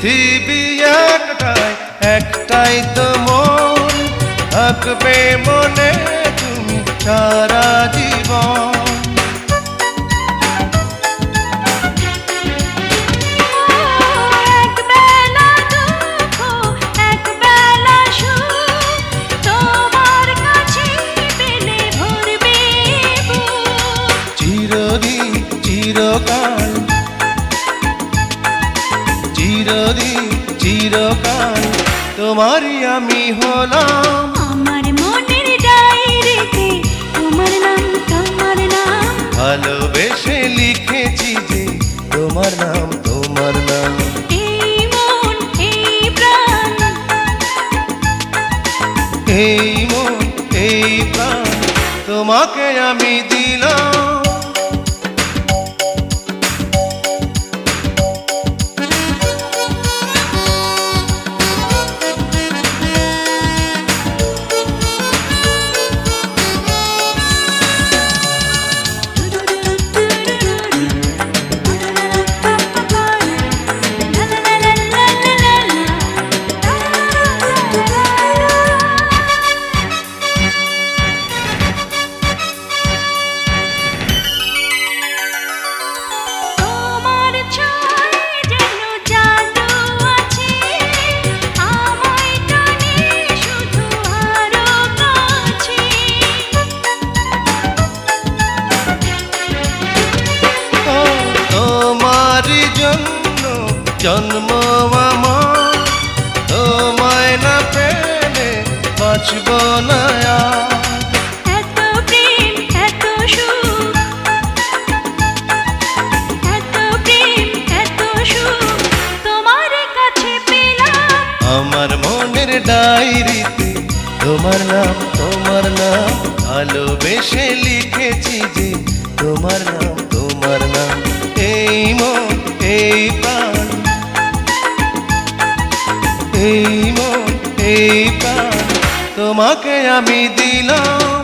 পৃথিবী একটাই একটাই তো মন। থাকবে মনে তুমি সারা জীবন। চিরদিন চিরকাল তোমারই আমি হলাম। আমার মনের ডায়েরিতে তোমার নাম তোমার নাম। ভালোবেসে লিখেছি যে তোমার নাম তোমার নাম। এই মন এই প্রাণ। এই মন এই প্রাণ তোমাকে আমি দিলাম। জন্ম আমার। তোমায় না পেলে বাঁচব আমার মনের ডায়েরিতে তোমার নাম তোমার নাম। ভালোবেসে লিখেছি যে তোমার নাম তোমার নাম। এই মন এই প্রাণ। এই মন এই প্রাণ তোমাকে আমি দিলাম।